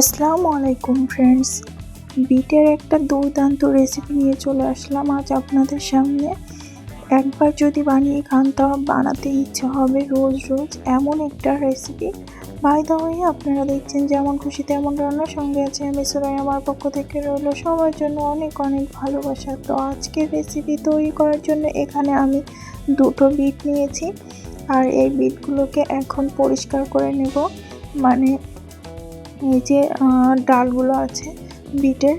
আসসালামু আলাইকুম ফ্রেন্ডস বিটের একটা দুর্দান্ত রেসিপি নিয়ে চলে আসলাম আজ আপনাদের সামনে। একবার যদি বানিয়ে খান তা বানাতে ইচ্ছে হবে রোজ রোজ এমন একটা রেসিপি বাই দা ওয়ে আপনারা দেখছেন যেমন খুশি তেমন রান্নার সঙ্গে আছে আমি সুরাই আমার পক্ষ থেকে রইল সবার জন্য অনেক অনেক ভালোবাসা। তো আজকের রেসিপি তৈরি করার জন্য এখানে আমি দুটো বিট নিয়েছি। আর এই বিটগুলোকে এখন পরিষ্কার করে নেব। মানে এই যে ডালগুলো আছে, বিটের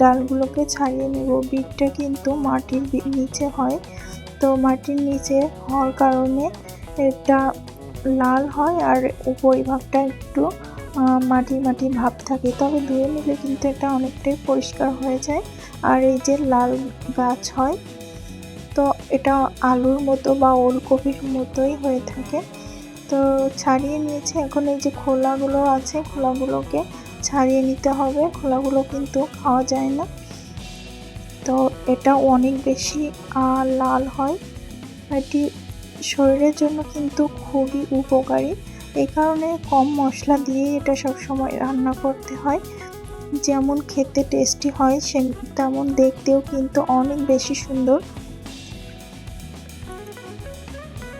ডালগুলোকে ছাড়িয়ে নেব। বিটটা কিন্তু মাটির নিচে হয়। তো মাটির নিচে হওয়ার কারণে এটা লাল হয় আর উপরিভাগটা একটু মাটি মাটি ভাব থাকে। তবে ধুয়ে নিলে কিন্তু এটা অনেকটাই পরিষ্কার হয়ে যায়। আর এই যে লাল গাছ হয়, তো এটা আলুর মতো বা ওলকপির মতোই হয়ে থাকে। তো ছাড়িয়ে নিয়েছি। এখন এই যে খোলাগুলো আছে, খোলাগুলোকে ছাড়িয়ে নিতে হবে। খোলাগুলো কিন্তু খাওয়া যায় না। তো এটা অনেক বেশি লাল হয়। এটি শরীরের জন্য কিন্তু খুবই উপকারী। এই কারণে কম মশলা দিয়ে এটা সবসময় রান্না করতে হয়। যেমন খেতে টেস্টি হয়, সে, তেমন দেখতেও কিন্তু অনেক বেশি সুন্দর।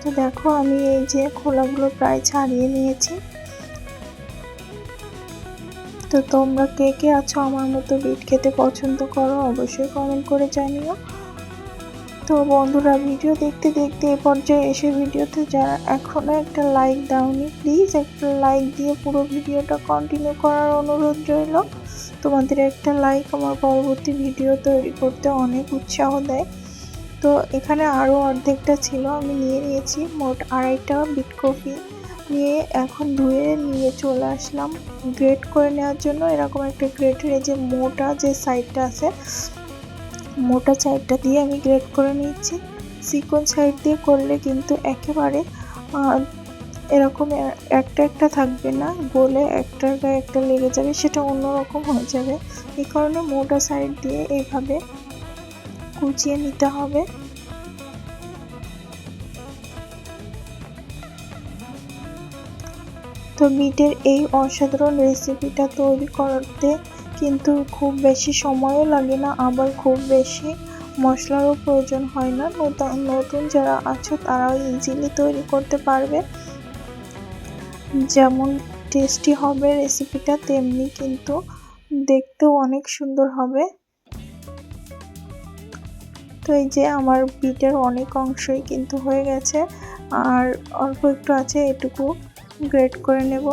তো দেখো আমি এই যে খোলাগুলো প্রায় ছাড়িয়ে নিয়েছি। তো তোমরা কে কে আছো আমার মতো বিট খেতে পছন্দ করো অবশ্যই কমেন্ট করে জানিও। তো বন্ধুরা ভিডিও দেখতে দেখতে এ পর্যায়ে এসে ভিডিওতে যারা এখনও একটা লাইক দাওনি প্লিজ একটা লাইক দিয়ে পুরো ভিডিওটা কন্টিনিউ করার অনুরোধ রইল। তোমাদের একটা লাইক আমার পরবর্তী ভিডিও তৈরি করতে অনেক উৎসাহ দেয়। তো এখানে আরও অর্ধেকটা ছিল আমি নিয়ে নিয়েছি, মোট আড়াইটা বিট কফি নিয়ে এখন ধুয়ে নিয়ে চলে আসলাম। গ্রেট করে নেওয়ার জন্য এরকম একটা গ্রেটের যে মোটা যে সাইডটা আছে, মোটা সাইডটা দিয়ে আমি গ্রেট করে নিচ্ছি সিকোন সাইড দিয়ে করলে কিন্তু একেবারে এরকম একটা একটা থাকবে না বলে একটার গায়ে একটা লেগে যাবে, সেটা অন্যরকম হয়ে যাবে। এই কারণে মোটা সাইড দিয়ে এইভাবে কুচিয়ে নিতে হবে। তো বিটের এই অসাধারণ রেসিপিটা তৈরি করতে কিন্তু খুব বেশি সময়ও লাগে না, আবার খুব বেশি মশলারও প্রয়োজন হয় না। নতুন যারা আছো তারাও ইজিলি তৈরি করতে পারবে। যেমন টেস্টি হবে রেসিপিটা তেমনি কিন্তু দেখতেও অনেক সুন্দর হবে। এই যে আমার বিটের অনেক অংশই কিন্তু হয়ে গেছে। আর অল্প একটু আছে, এটুকু গ্রেড করে নেব।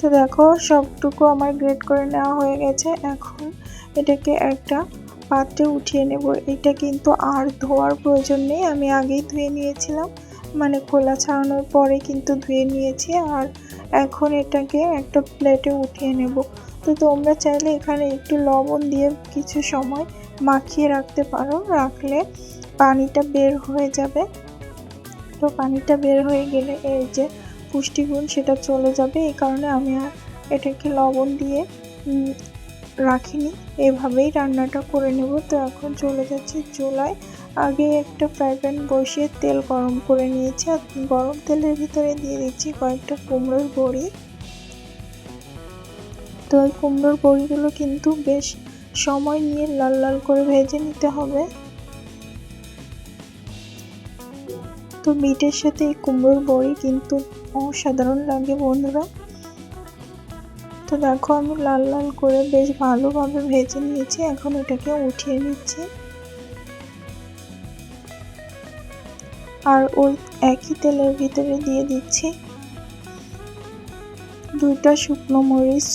তো দেখো, সবটুকু আমার গ্রেড করে নেওয়া হয়ে গেছে। এখন এটাকে একটা পাত্রে উঠিয়ে নেব। এটা কিন্তু আর ধোয়ার প্রয়োজন নেই। আমি আগেই ধুয়ে নিয়েছিলাম। মানে খোলা ছাড়ানোর পরে কিন্তু ধুয়ে নিয়েছি আর এখন এটাকে একটা প্লেটে উঠিয়ে নেব। তো তোমরা চাইলে এখানে একটু লবণ দিয়ে কিছু সময় মাখিয়ে রাখতে পারো, রাখলে পানিটা বের হয়ে যাবে। তো পানিটা বের হয়ে গেলে এই যে পুষ্টিগুণ সেটা চলে যাবে। এই কারণে আমি আর এটাকে লবণ দিয়ে রাখিনি। এভাবেই রান্নাটা করে নেব। তো এখন চলে যাচ্ছি চুলায়। আগে একটা ফ্রাই প্যান বসিয়ে তেল গরম করে নিয়েছি আর গরম তেলের ভিতরে দিয়ে দিচ্ছি কয়েকটা কুমড়োর বড়ি। তো ওই কুমড়োর বড়িগুলো কিন্তু বেশ সময় নিয়ে লাল লাল করে ভেজে নিতে হবে। তো মিটের সাথে এই কুমড়োর বড়ি কিন্তু অসাধারণ লাগে বন্ধুরা। তো দেখো আমি লাল লাল করে বেশ ভালোভাবে ভেজে নিয়েছি, এখন এটাকে উঠিয়ে নিচ্ছি। আর ওই একই তেলের ভিতরে দিয়ে দিচ্ছি দুইটা শুকনো মরিচ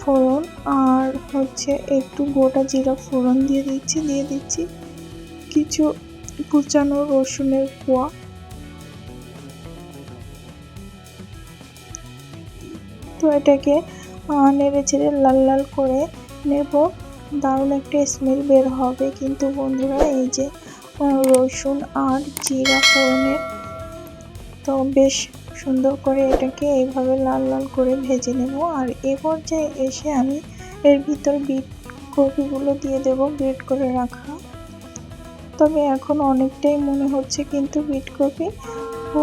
ফোড়ন আর হচ্ছে একটু গোটা জিরা ফোড়ন দিয়ে দিচ্ছি দিয়ে দিচ্ছি কিছু কুচানো রসুনের কোয়া। তো এটাকে নেড়ে ছেড়ে লাল লাল করে নেব। দারুণ একটা স্মেল বের হবে কিন্তু বন্ধুরা, এই যে রসুন আর জিরা ফোড়নের তো বেশ সুন্দর করে এটাকে এইভাবে লাল লাল করে ভেজে নেব। আর এ পর্যায়ে এসে আমি এর ভিতর বিট কপিগুলো দিয়ে দেবো গ্রেট করে রাখা। তবে এখন অনেকটাই মনে হচ্ছে কিন্তু বিটকপি ও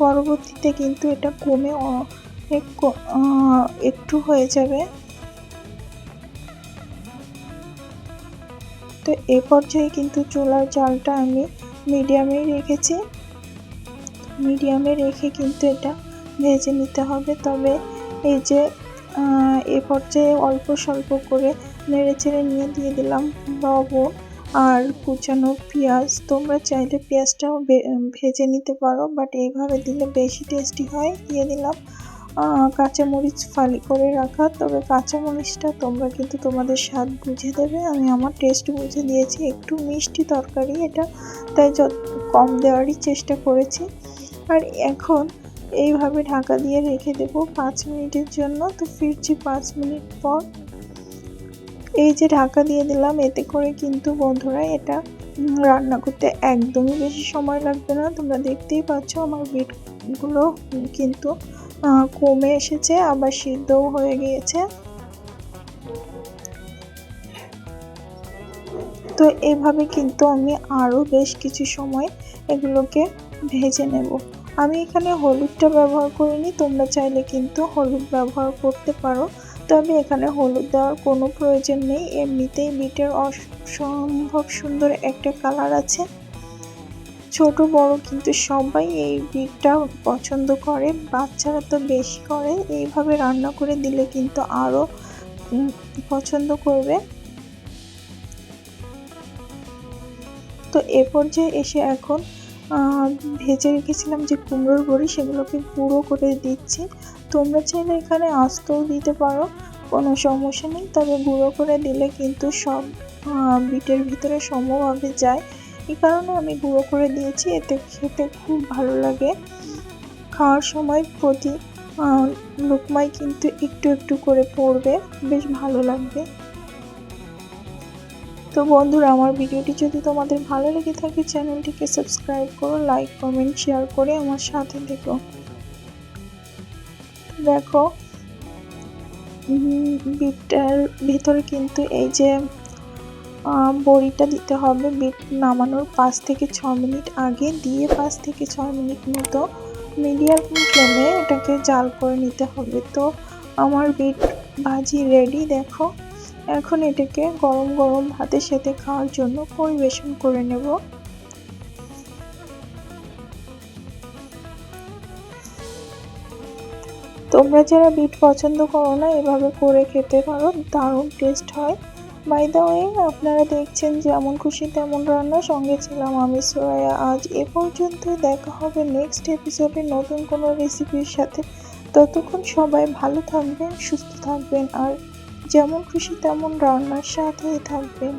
পরবর্তীতে কিন্তু এটা কমে একটু হয়ে যাবে। তো এ পর্যায়ে কিন্তু চুলার জালটা আমি মিডিয়ামেই রেখেছি। মিডিয়ামে রেখে কিন্তু এটা ভেজে নিতে হবে। তবে এই যে এ পর্যায়ে অল্প স্বল্প করে নেড়ে চেড়ে নিয়ে দিয়ে দিলাম লবণ আর কুচানো পেঁয়াজ। তোমরা চাইলে পেঁয়াজটাও ভেজে নিতে পারো বাট এইভাবে দিলে বেশি টেস্টি হয়। দিয়ে দিলাম কাঁচামরিচ ফালি করে রাখা, তবে কাঁচামরিচটা তোমরা কিন্তু তোমাদের স্বাদ বুঝে দেবে। আমি আমার টেস্ট বুঝে দিয়েছি, একটু মিষ্টি তরকারি এটা, তাই যত কম দেওয়ারই চেষ্টা করেছি। আর এখন এইভাবে ঢাকা দিয়ে রেখে দেব পাঁচ মিনিটের জন্য, তো ফিরছি পাঁচ মিনিট পর। এই যে ঢাকা দিয়ে দিলাম, এতে করে কিন্তু বন্ধুরা এটা রান্না করতে একদমই বেশি সময় লাগবে না। তোমরা দেখতেই পাচ্ছ আমার বিটগুলো কিন্তু কমে এসেছে, আবার সিদ্ধও হয়ে গিয়েছে। তো এভাবে কিন্তু আমি আরও বেশ কিছু সময় এগুলোকে ভেজে নেব। আমি এখানে হলুদটা ব্যবহার করিনি, তোমরা চাইলে কিন্তু হলুদ ব্যবহার করতে পারো। তবে এখানে হলুদ দেওয়ার কোনো প্রয়োজন নেই, এমনিতেই বিটের অসম্ভব সুন্দর একটা কালার আছে। ছোট, বড় কিন্তু সবাই এই বিটটা পছন্দ করে। বাচ্চারা তো বেশি করে, এইভাবে রান্না করে দিলে কিন্তু আরও পছন্দ করবে। তো এ পর্যায়ে এসে এখন ভেজে রেখেছিলাম যে কুমড়োর বড়ি, সেগুলোকে গুঁড়ো করে দিচ্ছি। তোমরা চাইলে এখানে আস্তও দিতে পারো, কোনো সমস্যা নেই। তবে গুঁড়ো করে দিলে কিন্তু সব বিটের ভিতরে সমভাবে যায়। এই কারণে আমি গুঁড়ো করে দিয়েছি এতে খেতে খুব ভালো লাগে। খাওয়ার সময় প্রতি আহ, লোকমায় কিন্তু একটু একটু করে পড়বে বেশ ভালো লাগবে। তো বন্ধুরা আমার ভিডিওটি যদি তোমাদের ভালো লেগে থাকে চ্যানেলটিকে সাবস্ক্রাইব করো লাইক কমেন্ট শেয়ার করে আমার সাথে দেখো দেখো বিটটার ভিতরে কিন্তু এই যে বড়িটা দিতে হবে বিট নামানোর পাঁচ থেকে ছ মিনিট আগে, দিয়ে পাঁচ থেকে ছ মিনিট মতো মিডিয়াম ফ্লেমে এটাকে জাল করে নিতে হবে। তো আমার বিট ভাজি রেডি দেখো। এখন এটাকে গরম গরম ভাতের সাথে খাওয়ার জন্য পরিবেশন করে নেব। তোমরা যারা বিট পছন্দ করো না, এভাবে করে খেতে পারো, দারুণ টেস্ট হয়। বাই দ্য ওয়ে আপনারা দেখছেন যেমন খুশি তেমন রান্না। সঙ্গে ছিলাম আমি সোয়া আজ এ পর্যন্ত দেখা হবে নেক্সট এপিসোডে নতুন কোনো রেসিপির সাথে। ততক্ষণ সবাই ভালো থাকবেন, সুস্থ থাকবেন, আর যেমন খুশি তেমন রান্নার সাথেই থাকবেন।